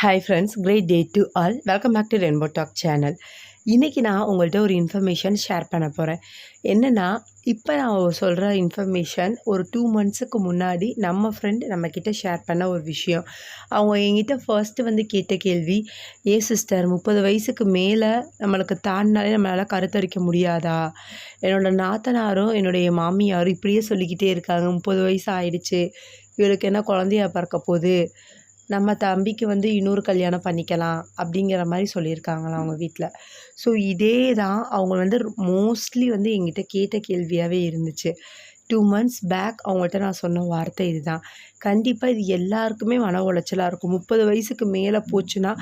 Hi friends great day to all welcome back to rainbow talk channel இன்றைக்கி நான் உங்கள்கிட்ட ஒரு இன்ஃபர்மேஷன் ஷேர் பண்ண போகிறேன் என்னென்னா இப்போ நான் சொல்கிற இன்ஃபர்மேஷன் ஒரு டூ மந்த்ஸுக்கு முன்னாடி நம்ம ஃப்ரெண்ட் நம்மக்கிட்ட ஷேர் பண்ண ஒரு விஷயம். அவங்க என்கிட்ட ஃபர்ஸ்ட்டு வந்து கேட்ட கேள்வி ஏ சிஸ்டர் முப்பது வயசுக்கு மேலே நம்மளுக்கு தாண்டினாலே நம்மளால் கருத்தரிக்க முடியாதா? என்னோடய நாத்தனாரும் என்னுடைய மாமியாரும் இப்படியே சொல்லிக்கிட்டே இருக்காங்க. முப்பது வயசு ஆயிடுச்சு. இவளுக்கு என்ன குழந்தையா பிறக்க போகுது? நம்ம தம்பிக்கு வந்து இன்னொரு கல்யாணம் பண்ணிக்கலாம் அப்படிங்கிற மாதிரி சொல்லியிருக்காங்களாம் அவங்க வீட்டில் ஸோ இதே தான் அவங்க வந்து மோஸ்ட்லி வந்து எங்கிட்ட கேட்ட கேள்வியாகவே இருந்துச்சு. டூ மந்த்ஸ் பேக் அவங்கள்ட்ட நான் சொன்ன வார்த்தை இதுதான். கண்டிப்பாக இது எல்லாருக்குமே மன உளைச்சலாக இருக்கும். முப்பது வயசுக்கு மேலே போச்சுன்னா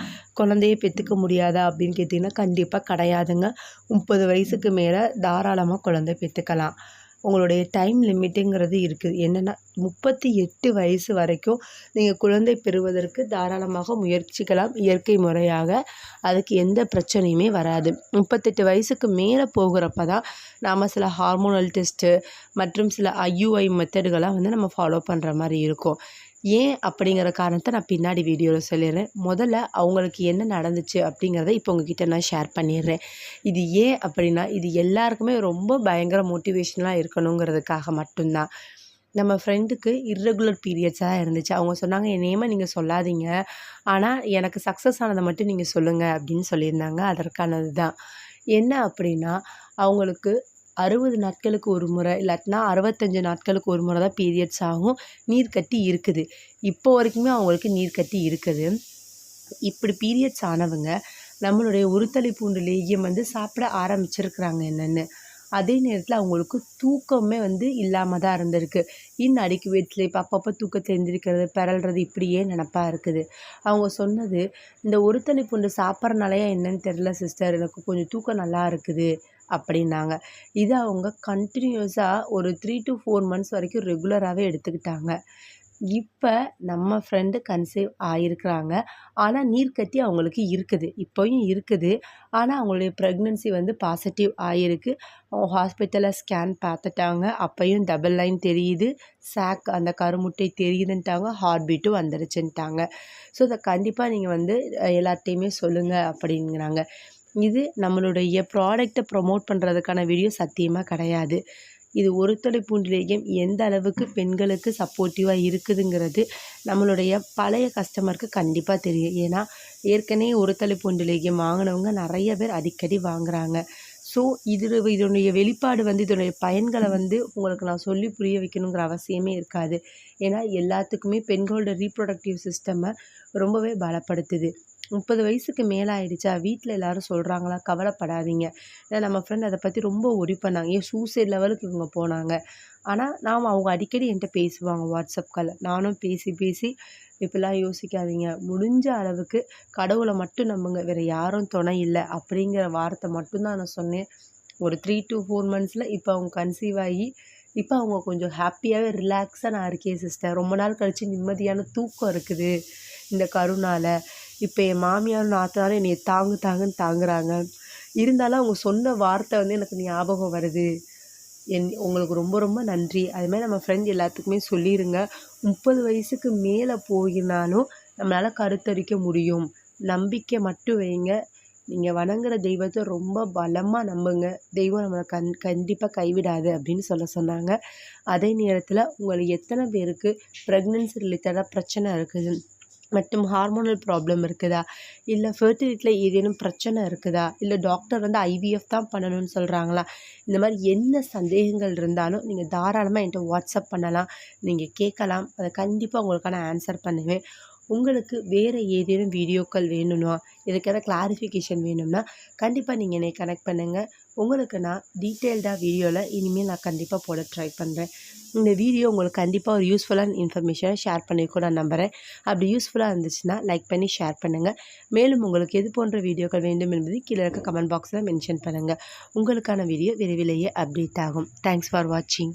குழந்தைய பெற்றுக்க முடியாதா அப்படின்னு கேட்டிங்கன்னா கண்டிப்பாக கிடையாதுங்க. முப்பது வயசுக்கு மேலே தாராளமாக குழந்தை பெற்றுக்கலாம் உங்களுடைய டைம் லிமிட்டுங்கிறது இருக்குது. என்னென்னா முப்பத்தி எட்டு வயசு வரைக்கும் நீங்கள் குழந்தை பெறுவதற்கு தாராளமாக முயற்சிக்கலாம் இயற்கை முறையாக. அதுக்கு எந்த பிரச்சனையுமே வராது. முப்பத்தெட்டு வயசுக்கு மேலே போகிறப்ப தான் நாம் சில ஹார்மோனல் டெஸ்ட்டு மற்றும் சில ஐயுஐ மெத்தடுகளாக வந்து நம்ம ஃபாலோ பண்ணுற மாதிரி இருக்கும். ஏன் அப்படிங்கிற காரணத்தை நான் பின்னாடி வீடியோவில் சொல்லிடுறேன். முதல்ல அவங்களுக்கு என்ன நடந்துச்சு அப்படிங்கிறத இப்போ உங்ககிட்ட நான் ஷேர் பண்ணிடுறேன். இது ஏன் அப்படின்னா இது எல்லாருக்குமே ரொம்ப பயங்கர மோட்டிவேஷனலாக இருக்கணுங்கிறதுக்காக மட்டும்தான். நம்ம ஃப்ரெண்டுக்கு இர்ரெகுலர் பீரியட்ஸாக இருந்துச்சு. அவங்க சொன்னாங்க என் நேமை நீங்கள் சொல்லாதீங்க. ஆனால் எனக்கு சக்ஸஸ் ஆனதை மட்டும் நீங்கள் சொல்லுங்கள் அப்படின்னு சொல்லியிருந்தாங்க. அதற்கானது தான் என்ன அப்படின்னா அவங்களுக்கு அறுபது நாட்களுக்கு ஒரு முறை இல்லாட்டினா அறுபத்தஞ்சு நாட்களுக்கு ஒரு முறை தான் பீரியட்ஸ் ஆகும். நீர் கட்டி இருக்குது. இப்போ வரைக்குமே அவங்களுக்கு நீர் கட்டி இருக்குது. இப்படி பீரியட்ஸ் ஆனவங்க நம்மளுடைய உறுத்தலை பூண்டு லேகியம் வந்து சாப்பிட ஆரம்பிச்சிருக்கிறாங்க என்னென்னு. அதே நேரத்தில் அவங்களுக்கு தூக்கமே வந்து இல்லாமல் தான் இருந்திருக்கு. இன்னும் அடிக்கு வீட்டில் இப்போ அப்பப்போ தூக்கத்தில் எழுந்திரிக்கிறது பிறல்றது இப்படியே நினப்பாக இருக்குது. அவங்க சொன்னது இந்த உருத்தலை பூண்டு சாப்பிட்றனாலையா என்னன்னு தெரில சிஸ்டர். எனக்கு கொஞ்சம் தூக்கம் நல்லா இருக்குது. அப்படின்னாங்க. இதை அவங்க கண்டினியூஸாக ஒரு த்ரீ டு ஃபோர் மந்த்ஸ் வரைக்கும் ரெகுலராகவே எடுத்துக்கிட்டாங்க. இப்போ நம்ம ஃப்ரெண்டு கன்சீவ் ஆகிருக்கிறாங்க ஆனால் நீர்க்கட்டி அவங்களுக்கு இருக்குது. இப்போயும் இருக்குது. ஆனால் அவங்களுடைய ப்ரெக்னென்சி வந்து பாசிட்டிவ் ஆகிருக்கு அவங்க ஹாஸ்பிட்டலில் ஸ்கேன் பார்த்துட்டாங்க. அப்பையும் டபுள் லைன் தெரியுது. சாக் அந்த கருமுட்டை தெரியுதுன்ட்டாங்க. ஹார்ட் பீட்டும் வந்துருச்சுன்ட்டாங்க. ஸோ இதை கண்டிப்பாக நீங்கள் வந்து எல்லார்ட்டையுமே சொல்லுங்கள் அப்படிங்கிறாங்க. இது நம்மளுடைய ப்ராடக்டை ப்ரொமோட் பண்ணுறதுக்கான வீடியோ சத்தியமாக கிடையாது. இது ஒருத்தொடை பூண்டிலேயம் எந்த அளவுக்கு பெண்களுக்கு சப்போர்ட்டிவாக இருக்குதுங்கிறது நம்மளுடைய பழைய கஸ்டமருக்கு கண்டிப்பாக தெரியும். ஏன்னா ஏற்கனவே ஒருத்தலை பூண்டிலேயம் வாங்கினவங்க நிறைய பேர் அடிக்கடி வாங்குகிறாங்க ஸோ இது இதனுடைய வெளிப்பாடு வந்து இதனுடைய பயன்களை வந்து உங்களுக்கு நான் சொல்லி புரிய வைக்கணுங்கிற அவசியமே இருக்காது. ஏன்னா எல்லாத்துக்குமே பெண்களோட ரீப்ரொடக்டிவ் சிஸ்டம்மை ரொம்பவே பலப்படுத்துது. முப்பது வயசுக்கு மேலே ஆயிடுச்சா வீட்டில் எல்லாரும் சொல்கிறாங்களா கவலைப்படாதீங்க. ஏன்னா நம்ம ஃப்ரெண்ட் அதை பற்றி ரொம்ப ஒரி பண்ணாங்க. ஏன் சூசைட் லெவலுக்கு இவங்க போனாங்க. ஆனால் நாம் அவங்க அடிக்கடி என்கிட்ட பேசுவாங்க வாட்ஸ்அப் காலில் நானும் பேசி பேசி இப்படிலாம் யோசிக்காதீங்க. முடிஞ்ச அளவுக்கு கடவுளை மட்டும் நம்புங்க. வேறு யாரும் துணை இல்லை. அப்படிங்கிற வார்த்தை மட்டும்தான் நான் சொன்னேன். ஒரு த்ரீ டு ஃபோர் மந்த்ஸில் இப்போ அவங்க கன்சீவ் ஆகி இப்போ அவங்க கொஞ்சம் ஹாப்பியாகவே ரிலாக்ஸாக நான் இருக்கேன் சிஸ்டர் ரொம்ப நாள் கழித்து நிம்மதியான தூக்கம் இருக்குது. இந்த கருணால். இப்போ என் மாமியார் நாத்தனாரும் என்னை தாங்கு தாங்குன்னு தாங்குறாங்க. இருந்தாலும் அவங்க சொன்ன வார்த்தை வந்து எனக்கு ஞாபகம் வருது. என் உங்களுக்கு ரொம்ப ரொம்ப நன்றி. அதுமாதிரி நம்ம ஃப்ரெண்ட் எல்லாத்துக்குமே சொல்லிடுங்க முப்பது வயசுக்கு மேலே போயினாலும் நம்மளால் கருத்தரிக்க முடியும். நம்பிக்கை மட்டும் வைங்க. நீங்கள் வணங்குற தெய்வத்தை ரொம்ப பலமாக நம்புங்க. தெய்வம் நம்மளை கண் கண்டிப்பாக கைவிடாது அப்படின்னு சொல்ல சொன்னாங்க. அதே நேரத்தில் உங்களுக்கு எத்தனை பேருக்கு ப்ரெக்னென்சி ரிலேட்டடாக பிரச்சனை இருக்குது? மற்றும் ஹார்மோனல் ப்ராப்ளம் இருக்குதா? இல்லை ஃபெர்டிலிட்டியில் ஏதேனும் பிரச்சனை இருக்குதா? இல்லை டாக்டர் வந்து ஐவிஎஃப் தான் பண்ணணும்னு சொல்கிறாங்களா இந்த மாதிரி என்ன சந்தேகங்கள் இருந்தாலும் நீங்கள் தாராளமாக என்கிட்ட வாட்ஸ்அப் பண்ணலாம். நீங்கள் கேட்கலாம். அதை கண்டிப்பாக உங்களுக்கான ஆன்சர் பண்ணுவேன். உங்களுக்கு வேறு ஏதேனும் வீடியோக்கள் வேணும்னா இதுக்கான கிளாரிஃபிகேஷன் வேணும்னா கண்டிப்பாக நீங்கள் என்னை கனெக்ட் பண்ணுங்கள் உங்களுக்கு நான் டீட்டெயில்டாக வீடியோவில் இனிமேல் நான் கண்டிப்பாக போட ட்ரை பண்ணுறேன் இந்த வீடியோ உங்களுக்கு கண்டிப்பாக ஒரு யூஸ்ஃபுல்லான இன்ஃபர்மேஷனை ஷேர் பண்ணியிருக்கோம் நான் நம்புகிறேன் அப்படி யூஸ்ஃபுல்லாக இருந்துச்சுன்னா லைக் பண்ணி ஷேர் பண்ணுங்கள் மேலும் உங்களுக்கு எது போன்ற வீடியோக்கள் வேண்டும் என்பது கீழே இருக்க கமெண்ட் பாக்ஸில் மென்ஷன் பண்ணுங்கள் உங்களுக்கான வீடியோ விரைவிலேயே அப்டேட் ஆகும். தேங்க்ஸ் ஃபார் வாட்சிங்